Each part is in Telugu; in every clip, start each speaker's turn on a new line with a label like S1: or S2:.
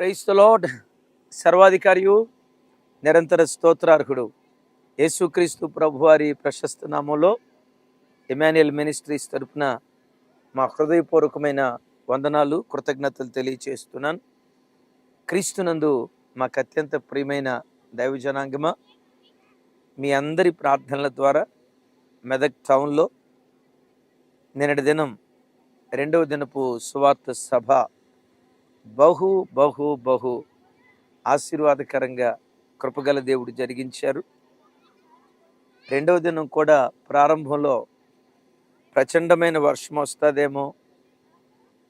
S1: క్రైస్తలోడ్ సర్వాధికారియు నిరంతర స్తోత్రార్హుడు. యేసుక్రీస్తు ప్రభువారి ప్రశస్త నామంలో ఎమాన్యుయల్ మినిస్ట్రీస్ తరపున మా హృదయపూర్వకమైన వందనాలు కృతజ్ఞతలు తెలియచేస్తున్నాను. క్రీస్తునందు మాకు అత్యంత ప్రియమైన దైవ జనాంగమ మీ అందరి ప్రార్థనల ద్వారా మెదక్ టౌన్లో నిన్నటి దినం రెండవ దినపు సువార్త సభ బహు బహు బహు ఆశీర్వాదకరంగా కృపగల దేవుడు జరిగించారు. రెండవ దినం కూడా ప్రారంభంలో ప్రచండమైన వర్షం వస్తుందేమో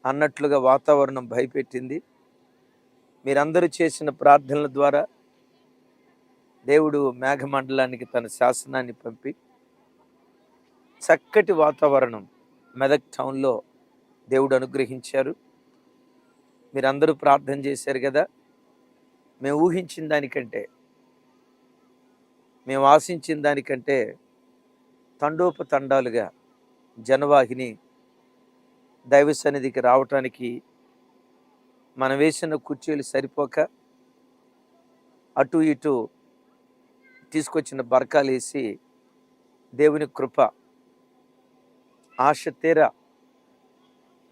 S1: అన్నట్లుగా వాతావరణం భయపెట్టింది. మీరందరూ చేసిన ప్రార్థనల ద్వారా దేవుడు మేఘమండలానికి తన శాసనాన్ని పంపి చక్కటి వాతావరణం మెదక్ టౌన్లో దేవుడు అనుగ్రహించారు. మీరందరూ ప్రార్థన చేశారు కదా? మేము ఊహించిన దానికంటే మేము ఆశించిన దానికంటే తండోపతండాలుగా జనవాహిని దైవ సన్నిధికి రావటానికి మనం వేసిన కుర్చీలు సరిపోక అటు ఇటు తీసుకొచ్చిన బరకాలు వేసి దేవుని కృప ఆశ తీర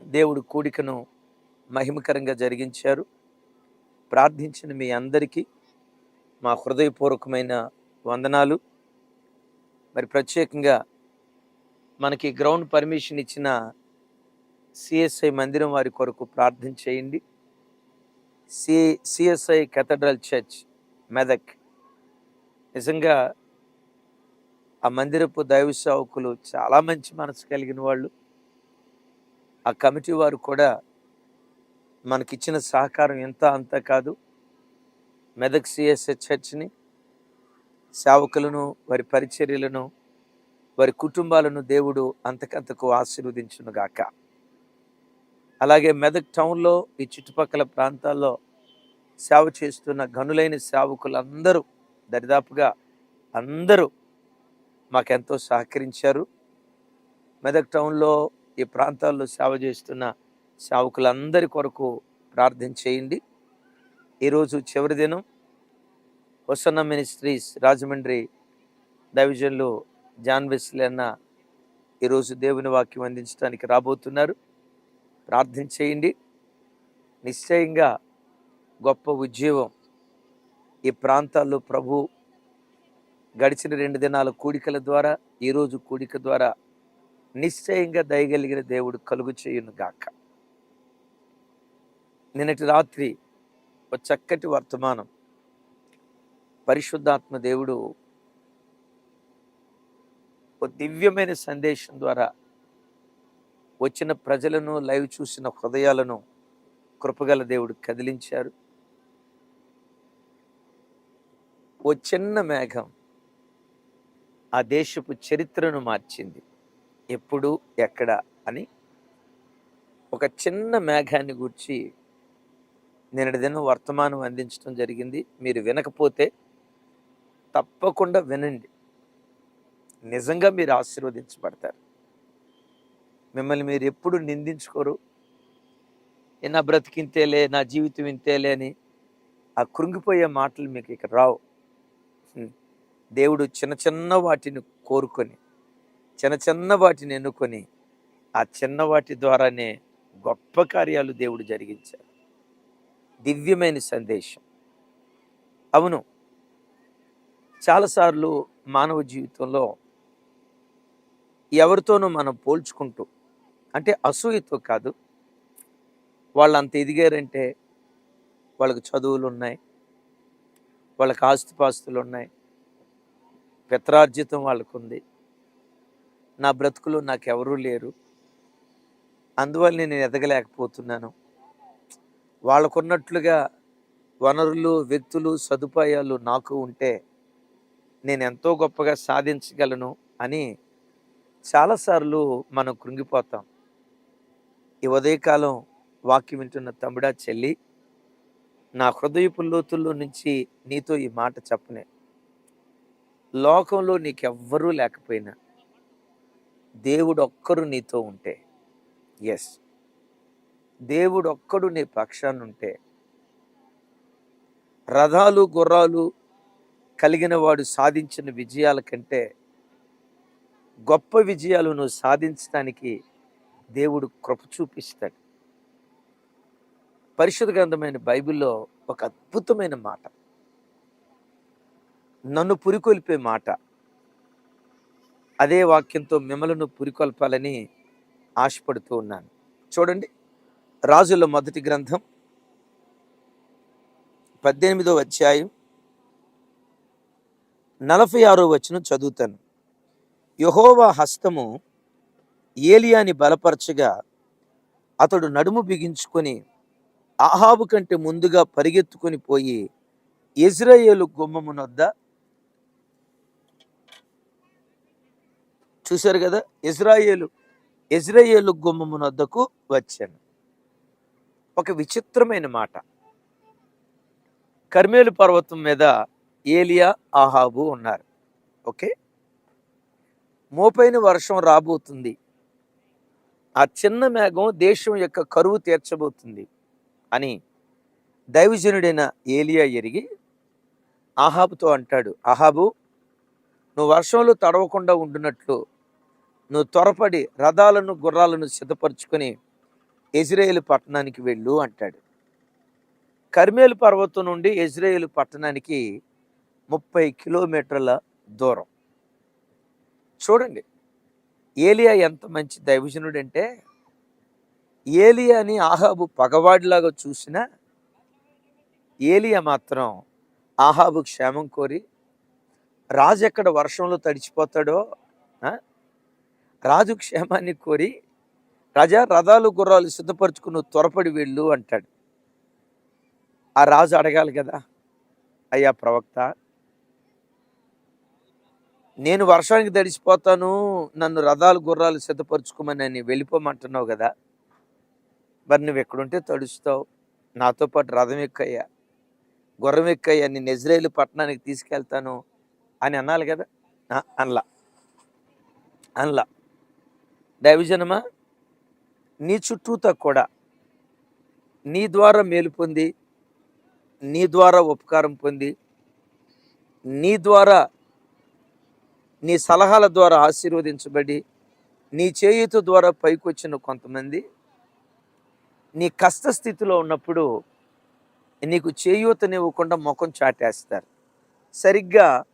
S1: దేవుడు కూడికను మహిమకరంగా జరిగించారు. ప్రార్థించిన మీ అందరికీ మా హృదయపూర్వకమైన వందనాలు. మరి ప్రత్యేకంగా మనకి గ్రౌండ్ పర్మిషన్ ఇచ్చిన సిఎస్ఐ మందిరం వారి కొరకు ప్రార్థన చేయండి. C CSI cathedral church Medak. నిజంగా ఆ మందిరపు దైవ సేవకులు చాలా మంచి మనసు కలిగిన వాళ్ళు. ఆ కమిటీ వారు కూడా మనకిచ్చిన సహకారం ఎంత అంత కాదు. మెదక్ సిఎస్ఎస్ చర్చ్ని సేవకులను వారి పరిచర్యలను వారి కుటుంబాలను దేవుడు అంతకంతకు ఆశీర్వదించునుగాక. అలాగే మెదక్ టౌన్లో ఈ చుట్టుపక్కల ప్రాంతాల్లో సేవ చేస్తున్న గనులైన సేవకులందరూ దరిదాపుగా అందరూ మాకెంతో సహకరించారు. మెదక్ టౌన్లో ఈ ప్రాంతాల్లో సేవ చేస్తున్న సావుకులందరి కొరకు ప్రార్థన చేయండి. ఈరోజు చివరి దినం హొసన్న మినిస్ట్రీస్ రాజమండ్రి డైవిజన్లో జాన్ వెస్లీ అన్న ఈరోజు దేవుని వాక్యం అందించడానికి రాబోతున్నారు. ప్రార్థన చేయండి. నిశ్చయంగా గొప్ప ఉద్యోగం ఈ ప్రాంతాల్లో ప్రభు గడిచిన రెండు దినాల కూడికల ద్వారా ఈరోజు కూడిక ద్వారా నిశ్చయంగా దయగలిగిన దేవుడు కలుగు చేయును గాక నిన్నటి రాత్రి ఒక చక్కటి వర్తమానం. పరిశుద్ధాత్మ దేవుడు ఓ దివ్యమైన సందేశం ద్వారా వచ్చిన ప్రజలను లైవ్ చూసిన హృదయాలను కృపగల దేవుడు కదిలించారు. ఓ చిన్న మేఘం ఆ దేశపు చరిత్రను మార్చింది. ఎప్పుడు ఎక్కడ అని ఒక చిన్న మేఘాన్ని గూర్చి నిన్నటి దినం వర్తమానం అందించడం జరిగింది. మీరు వినకపోతే తప్పకుండా వినండి. నిజంగా మీరు ఆశీర్వదించబడతారు. మిమ్మల్ని మీరు ఎప్పుడు నిందించుకోరు. నా బ్రతికింతేలే నా జీవితం ఇంతేలే అని ఆ కృంగిపోయే మాటలు మీకు ఇక్కడ రావు. దేవుడు చిన్న చిన్న వాటిని కోరుకొని చిన్న చిన్న వాటిని ఎన్నుకొని ఆ చిన్న వాటి ద్వారానే గొప్ప కార్యాలు దేవుడు జరిగించారు. దివ్యమైన సందేశం. అవును. చాలాసార్లు మానవ జీవితంలో ఎవరితోనూ మనం పోల్చుకుంటూ అంటే అసూయతో కాదు వాళ్ళు అంత ఎదిగారంటే వాళ్ళకి చదువులు ఉన్నాయి వాళ్ళకి ఆస్తిపాస్తులు ఉన్నాయి పిత్రార్జితం వాళ్ళకుంది నా బ్రతుకులు నాకెవరూ లేరు అందువల్ల నేను ఎదగలేకపోతున్నాను వాళ్ళకున్నట్లుగా వనరులు వ్యక్తులు సదుపాయాలు నాకు ఉంటే నేను ఎంతో గొప్పగా సాధించగలను అని చాలాసార్లు మనం కృంగిపోతాం. ఈ ఉదయకాలం వాక్యం వింటున్న తమ్ముడా చెల్లి నా హృదయపు లోతుల్లో నుంచి నీతో ఈ మాట చెప్పనే. లోకంలో నీకెవ్వరూ లేకపోయినా దేవుడు ఒక్కరు నీతో ఉంటే ఎస్ దేవుడు ఒక్కడు నీ పక్షాన్ని ఉంటే రథాలు గుర్రాలు కలిగిన వాడు సాధించిన విజయాల కంటే గొప్ప విజయాలు నువ్వు సాధించడానికి దేవుడు కృప చూపిస్తాడు. పరిశుద్ధ గ్రంథమైన బైబిల్లో ఒక అద్భుతమైన మాట. నన్ను పురికొల్పే మాట. అదే వాక్యంతో మిమ్మలను పురికొల్పాలని ఆశపడుతూ ఉన్నాను. చూడండి. రాజుల మొదటి గ్రంథం పద్దెనిమిదో అధ్యాయం నలభై ఆరో వచనం చదువుతాను. యహోవా హస్తము ఏలియాని బలపరచగా అతడు నడుము బిగించుకొని ఆహాబు కంటే ముందుగా పరిగెత్తుకొని పోయి ఇజ్రాయేలు గుమ్మమునొద్ద చూశారు కదా? ఇజ్రాయేలు ఇజ్రాయేలు గుమ్మమునొద్దకు వచ్చాను. ఒక విచిత్రమైన మాట. కర్మేలు పర్వతం మీద ఏలియా ఆహాబు ఉన్నారు. ఓకే? మోపైన వర్షం రాబోతుంది. ఆ చిన్న మేఘం దేశం యొక్క కరువు తీర్చబోతుంది అని దైవజనుడైన ఏలియా ఎరిగి ఆహాబుతో అంటాడు ఆహాబు నువ్వు వర్షంలో తడవకుండా ఉండునట్లు నువ్వు త్వరపడి రథాలను గుర్రాలను సిద్ధపరచుకొని ఇజ్రాయేల్ పట్టణానికి వెళ్ళు అంటాడు. కర్మేలు పర్వతం నుండి ఇజ్రాయేల్ పట్టణానికి ముప్పై కిలోమీటర్ల దూరం. చూడండి ఏలియా ఎంత మంచి దైవజనుడు అంటే ఏలియాని ఆహాబు పగవాడిలాగా చూసినా ఏలియా మాత్రం ఆహాబు క్షేమం కోరి రాజు ఎక్కడ వర్షంలో తడిచిపోతాడో రాజు క్షేమాన్ని కోరి రాజా రథాలు గుర్రాలు సిద్ధపరచుకుని త్వరపడి వెళ్ళు అంటాడు. ఆ రాజు అడగాలి కదా అయ్యా ప్రవక్త నేను వర్షానికి తడిసిపోతాను నన్ను రథాలు గుర్రాలు సిద్ధపరచుకోమని అని వెళ్ళిపోమంటున్నావు కదా మరి నువ్వు ఎక్కడుంటే తడుస్తావు. నాతో పాటు రథం ఎక్కయ్యా గుర్రం ఎక్కయ్యా నేను ఇజ్రాయేల్ పట్టణానికి తీసుకెళ్తాను అని అనాలి కదా. అనలా. అనలా. దైవజనమా నీ చుట్టూతా కూడా నీ ద్వారా మేలు పొంది నీ ద్వారా ఉపకారం పొంది నీ ద్వారా నీ సలహాల ద్వారా ఆశీర్వదించబడి నీ చేయుత ద్వారా పైకొచ్చిన కొంతమంది నీ కష్ట స్థితిలో ఉన్నప్పుడు నీకు చేయూతనివ్వకుండా ముఖం చాటేస్తారు. సరిగ్గా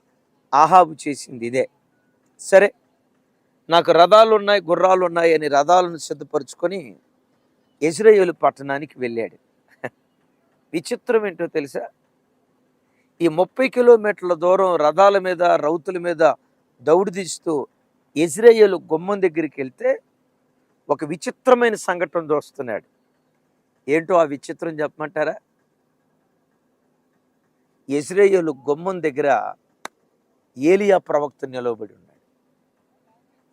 S1: ఆహాబు చేసింది ఇదే. సరే. నాకు రథాలు ఉన్నాయి గుర్రాలు ఉన్నాయి అని రథాలను సిద్ధపరచుకొని ఇజ్రాయేలు పట్టణానికి వెళ్ళాడు. విచిత్రం ఏంటో తెలుసా? ఈ ముప్పై కిలోమీటర్ల దూరం రథాల మీద రౌతుల మీద దౌడు తీస్తూ ఇజ్రాయేలు గుమ్మం దగ్గరికి వెళ్తే ఒక విచిత్రమైన సంఘటన చూస్తున్నాడు ఏంటో ఆ విచిత్రం చెప్పమంటారా? ఇజ్రాయేలు గుమ్మం దగ్గర ఏలియా ప్రవక్త నిలవబడి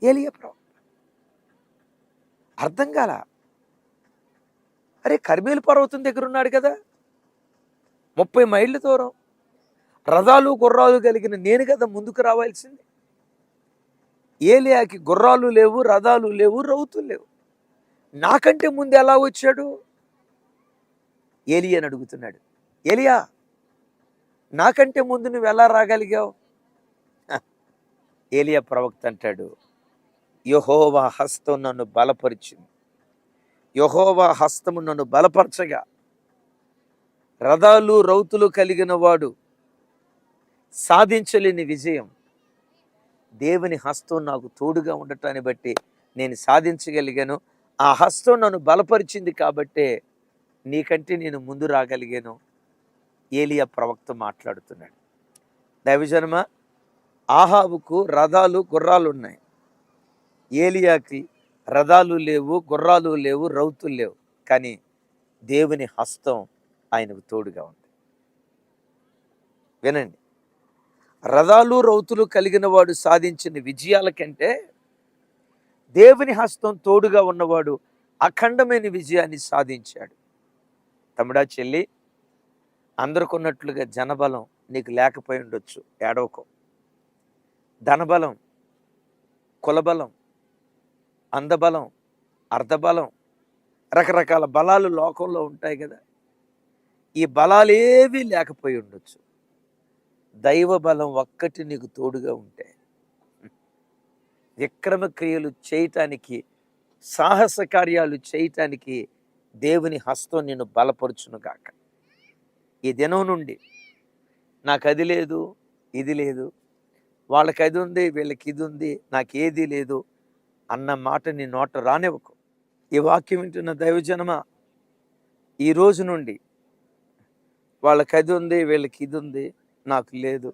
S1: ఏలియా ప్రవక్త. అర్థం కాల. అరే కర్మేలు పర్వతం దగ్గర ఉన్నాడు కదా. ముప్పై మైళ్ళ దూరం. రథాలు గుర్రాలు కలిగిన నేను కదా ముందుకు రావాల్సింది. ఏలియాకి గుర్రాలు లేవు రథాలు లేవు రౌతులు లేవు. నాకంటే ముందు ఎలా వచ్చాడు? ఏలియా అని అడుగుతున్నాడు. ఏలియా నాకంటే ముందు నువ్వు ఎలా రాగలిగావు? ఏలియా ప్రవక్త అంటాడు. యహోవా హస్తం నన్ను బలపరిచింది. యహోవా హస్తము నన్ను బలపరచగా రథాలు రౌతులు కలిగిన వాడు సాధించలేని విజయం. దేవుని హస్తం నాకు తోడుగా ఉండటాన్ని బట్టి నేను సాధించగలిగాను. ఆ హస్తం నన్ను బలపరిచింది కాబట్టే నీకంటే నేను ముందు రాగలిగాను. ఏలియా ప్రవక్త మాట్లాడుతున్నాడు. దైవజనమ ఆహాబుకు రథాలు గుర్రాలు ఉన్నాయి ఏలియాకి రథాలు లేవు గుర్రాలు లేవు రౌతులు లేవు. కానీ దేవుని హస్తం ఆయనకు తోడుగా ఉంది. వినండి. రథాలు రౌతులు కలిగిన వాడు సాధించిన విజయాల కంటే దేవుని హస్తం తోడుగా ఉన్నవాడు అఖండమైన విజయాన్ని సాధించాడు. తమ్ముడా చెల్లి అందరికొన్నట్లుగా జనబలం నీకు లేకపోయి ఉండొచ్చు. ఏడవకో. ధనబలం కులబలం అందబలం అర్ధబలం రకరకాల బలాలు లోకంలో ఉంటాయి కదా. ఈ బలాలేవి లేకపోయి ఉండొచ్చు. దైవ బలం ఒక్కటి నీకు తోడుగా ఉంటే విక్రమ క్రియలు చేయటానికి సాహస కార్యాలు చేయటానికి దేవుని హస్తం నిన్ను బలపరుచునుగాక ఈ దినం నుండి నాకు అది లేదు ఇది లేదు వాళ్ళకి అది ఉంది వీళ్ళకి ఇది ఉంది నాకు ఏది లేదు అన్న మాట నీ నోట రానివ్వకు. ఈ వాక్యం వింటున్న దైవజనమా? ఈ రోజు నుండి వాళ్ళకి అది ఉంది వీళ్ళకి ఇది ఉంది నాకు లేదు.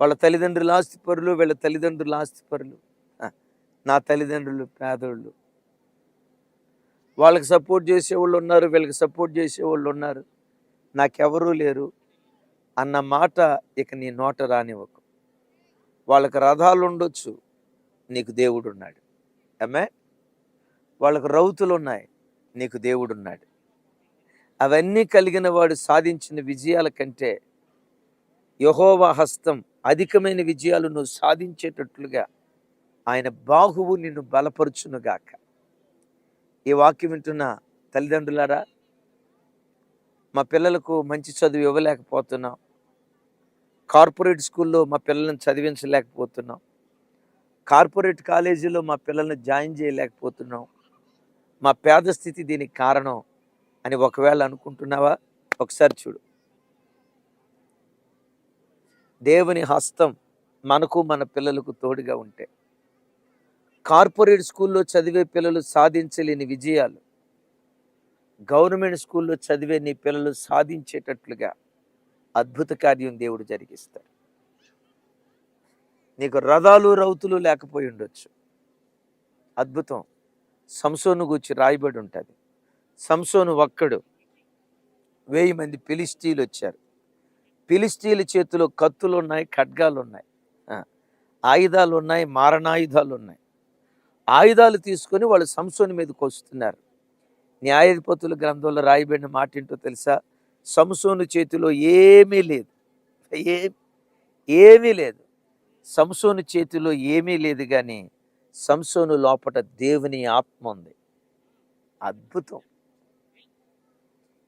S1: వాళ్ళ తల్లిదండ్రులు ఆస్తిపరులు వీళ్ళ తల్లిదండ్రులు ఆస్తిపరులు నా తల్లిదండ్రులు పేదోళ్ళు. వాళ్ళకి సపోర్ట్ చేసేవాళ్ళు ఉన్నారు వీళ్ళకి సపోర్ట్ చేసేవాళ్ళు ఉన్నారు. నాకెవరూ లేరు. అన్న మాట ఇక నీ నోట రానివ్వకు. వాళ్ళకి రథాలు ఉండొచ్చు. నీకు దేవుడు ఉన్నాడు అమ్మే వాళ్ళకు రౌతులు ఉన్నాయి నీకు దేవుడు ఉన్నాడు అవన్నీ కలిగిన వాడు సాధించిన విజయాల కంటే యహోవా హస్తం అధికమైన విజయాలు నువ్వు సాధించేటట్లుగా ఆయన బాహువు నిన్ను బలపరుచునుగాక. ఈ వాక్యం వింటున్న తల్లిదండ్రులారా మా పిల్లలకు మంచి చదువు ఇవ్వలేకపోతున్నాం. కార్పొరేట్ స్కూల్లో మా పిల్లల్ని చదివించలేకపోతున్నాం. కార్పొరేట్ కాలేజీలో మా పిల్లల్ని జాయిన్ చేయలేకపోతున్నాం. మా పేద స్థితి దీనికి కారణం అని ఒకవేళ అనుకుంటున్నావా? ఒకసారి చూడు. దేవుని హస్తం మనకు మన పిల్లలకు తోడుగా ఉంటే. కార్పొరేట్ స్కూల్లో చదివే పిల్లలు సాధించలేని విజయాలు. గవర్నమెంట్ స్కూల్లో చదివే నీ పిల్లలు సాధించేటట్లుగా అద్భుత కార్యం దేవుడు జరిగిస్తాడు నీకు రథాలు రౌతులు లేకపోయి ఉండొచ్చు. అద్భుతం. సంసోను గురించి రాయబడి ఉంటుంది. సంసోను ఒక్కడు. వెయ్యి మంది పిలిస్టీలు వచ్చారు. పిలిస్టీల చేతిలో కత్తులు ఉన్నాయి ఖడ్గాలు ఉన్నాయి ఆయుధాలు ఉన్నాయి మారణాయుధాలు ఉన్నాయి ఆయుధాలు తీసుకొని వాళ్ళు సంసోని మీదకి వస్తున్నారు న్యాయాధిపతుల గ్రంథంలో రాయబడిన మాట ఏంటో తెలుసా? సంసోను చేతిలో ఏమీ లేదు. ఏమీ లేదు. సంసోను చేతిలో ఏమీ లేదు కానీ సంసోను లోపట దేవుని ఆత్మ ఉంది. అద్భుతం.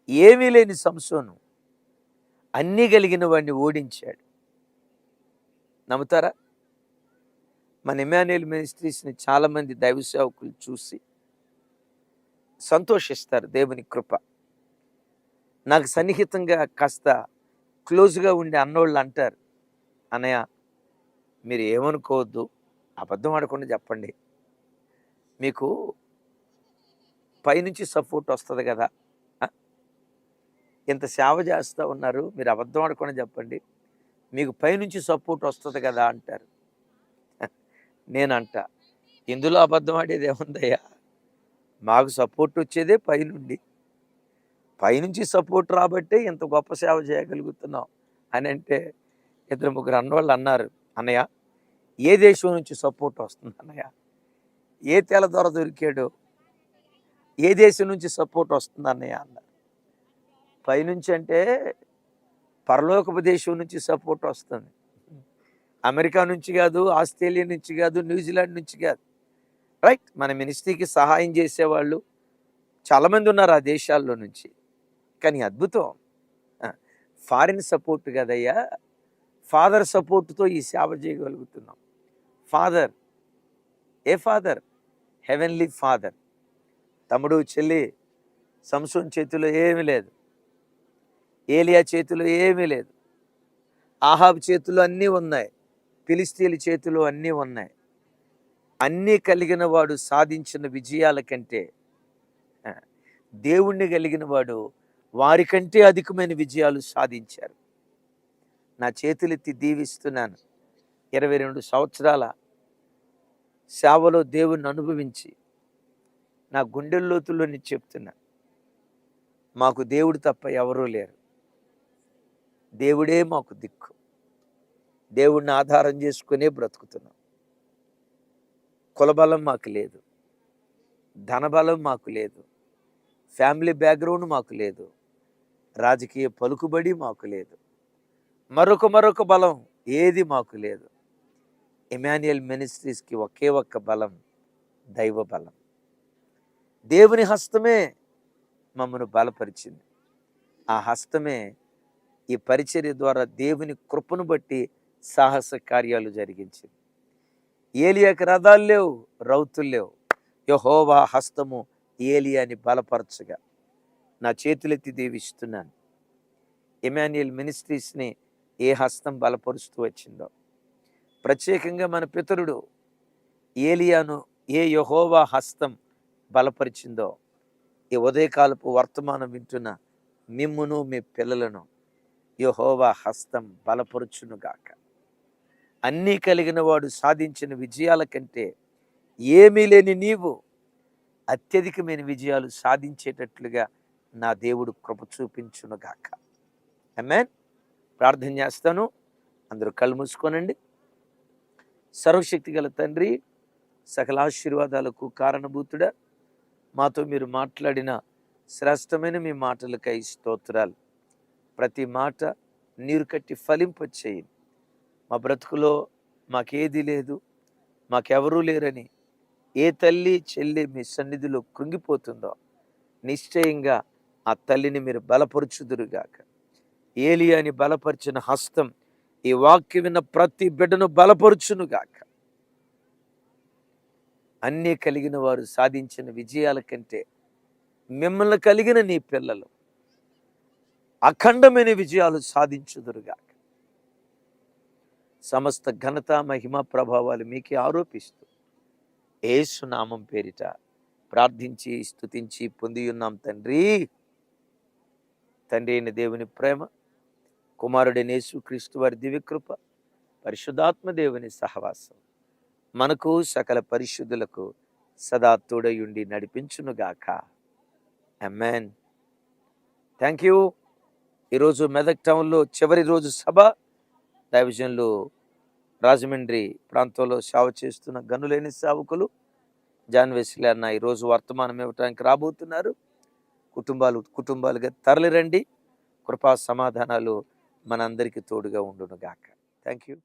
S1: ఏమీ లేని సంసోను అన్నీ కలిగిన వాడిని ఓడించాడు. నమ్ముతారా? మన ఎమాన్యుయల్ మినిస్ట్రీస్ని చాలామంది దైవ సేవకులు చూసి సంతోషిస్తారు దేవుని కృప. నాకు సన్నిహితంగా కాస్త క్లోజ్గా ఉండే అన్నోళ్ళు అంటారు అన్నయ్య మీరు ఏమనుకోవద్దు. అబద్ధం ఆడకుండా చెప్పండి. మీకు పైనుంచి సపోర్ట్ వస్తుంది కదా. ఇంత సేవ చేస్తూ ఉన్నారు మీరు అబద్ధం ఆడకుండా చెప్పండి. మీకు పైనుంచి సపోర్ట్ వస్తుంది కదా అంటారు. నేనంట. ఇందులో అబద్ధం ఆడేది ఏముందయ్యా? మాకు సపోర్ట్ వచ్చేదే పైనుండి. పైనుంచి సపోర్ట్ రాబట్టే ఇంత గొప్ప సేవ చేయగలుగుతున్నాం అని అంటే ఇద్దరు ముగ్గురు అన్నవాళ్ళు అన్నారు. అన్నయ్య ఏ దేశం నుంచి సపోర్ట్ వస్తుంది అన్నయ్య? ఏ తెల ద్వారా దొరికాడు? ఏ దేశం నుంచి సపోర్ట్ వస్తుంది అన్నయ్య అన్నారు పైనుంచి అంటే పరలోకపు దేశం నుంచి సపోర్ట్ వస్తుంది. అమెరికా నుంచి కాదు ఆస్ట్రేలియా నుంచి కాదు న్యూజిలాండ్ నుంచి కాదు. రైట్ మన మినిస్ట్రీకి సహాయం చేసేవాళ్ళు చాలామంది ఉన్నారు ఆ దేశాల్లో నుంచి. కానీ అద్భుతం. ఫారిన్ సపోర్ట్ కదయ్యా. ఫాదర్ సపోర్ట్తో ఈ సేవ చేయగలుగుతున్నాం. ఫాదర్ ఏ ఫాదర్? Heavenly father. తమ్ముడు చెల్లి సంసోన్ చేతిలో ఏమీ లేదు. ఏలియా చేతిలో ఏమీ లేదు. ఆహాబ్ చేతిలో అన్నీ ఉన్నాయి. ఫిలిస్తీన్ల చేతిలో అన్నీ ఉన్నాయి. అన్నీ కలిగిన వాడు సాధించిన విజయాల కంటే దేవుణ్ణి కలిగిన వాడు వారికంటే అధికమైన విజయాలు సాధించారు. నా చేతులెత్తి దీవిస్తున్నాను. ఇరవై రెండు సంవత్సరాల సేవలో దేవుణ్ణి అనుభవించి నా గుండె లోతుల్లోని చెప్తున్నా. మాకు దేవుడు తప్ప ఎవరూ లేరు. దేవుడే మాకు దిక్కు. దేవుడిని ఆధారం చేసుకునే బ్రతుకుతున్నాం. కులబలం మాకు లేదు. ధనబలం మాకు లేదు. ఫ్యామిలీ బ్యాక్గ్రౌండ్ మాకు లేదు. రాజకీయ పలుకుబడి మాకు లేదు. మరొక మరొక బలం ఏది మాకు లేదు. ఎమాన్యుయల్ మినిస్ట్రీస్కి ఒకే ఒక్క బలం దైవ బలం. దేవుని హస్తమే మమ్మను బలపరిచింది. ఆ హస్తమే ఈ పరిచర్య ద్వారా దేవుని కృపను బట్టి సాహస కార్యాలు జరిగించింది. ఏలియాకి రథాలు లేవు రౌతులు లేవు. యహోవా హస్తము ఏలియాని బలపరచగా నా చేతులెత్తి దీవిస్తున్నాను. ఎమాన్యుయల్ మినిస్ట్రీస్ని ఏ హస్తం బలపరుస్తూ వచ్చిందో. ప్రత్యేకంగా మన పితరుడు ఏలియాను ఏ యహోవా హస్తం బలపరిచిందో ఈ ఉదయకాలపు వర్తమానం వింటున్న మిమ్మును మీ పిల్లలను యహోవా హస్తం బలపరుచునుగాక. అన్నీ కలిగిన వాడు సాధించిన విజయాల కంటే ఏమీ లేని నీవు అత్యధికమైన విజయాలు సాధించేటట్లుగా నా దేవుడు కృప చూపించునుగాక. అమెన్ ప్రార్థన చేస్తాను. అందరూ కళ్ళు మూసుకోనండి. సర్వశక్తి గల తండ్రి సకల ఆశీర్వాదాలకు కారణభూతుడా మాతో మీరు మాట్లాడిన శ్రేష్టమైన మీ మాటలకై స్తోత్రాలు. ప్రతి మాట నీరు కట్టి ఫలింపచేయండి మా బ్రతుకులో మాకేది లేదు మాకెవరూ లేరని ఏ తల్లి చెల్లి మీ సన్నిధిలో కృంగిపోతుందో నిశ్చయంగా ఆ తల్లిని మీరు బలపరుచుదురుగాక. ఏలియాని బలపరిచిన హస్తం ఈ వాక్యం విన్న ప్రతి బిడ్డను బలపరుచునుగాక. అన్నీ కలిగిన వారు సాధించిన విజయాల కంటే మిమ్మల్ని కలిగిన నీ పిల్లలు అఖండమైన విజయాలు సాధించుదురుగాక. సమస్త ఘనత మహిమ ప్రభావాలు మీకే ఆరోపిస్తూ ఏసునామం పేరిట ప్రార్థించి స్థుతించి పొంది ఉన్నాం తండ్రి. తండ్రి అయిన దేవుని ప్రేమ కుమారుడైన యేసుక్రీస్తు వారి దివ్యకృప పరిశుద్ధాత్మ దేవుని సహవాసం మనకు సకల పరిశుద్ధులకు సదా తోడయుండి నడిపించునుగాక ఎమ్మెన్ థ్యాంక్ యూ ఈరోజు మెదక్ టౌన్లో చివరి రోజు సభ. డైవిజన్లో రాజమండ్రి ప్రాంతంలో సేవ చేస్తున్న గనులేని సేవకులు జాన్ వెస్లీ అన్న ఈరోజు వర్తమానం ఇవ్వడానికి రాబోతున్నారు. కుటుంబాలు కుటుంబాలుగా తరలిరండి. కృపా సమాధానాలు మనందరికీ తోడుగా ఉండును గాక థ్యాంక్ యూ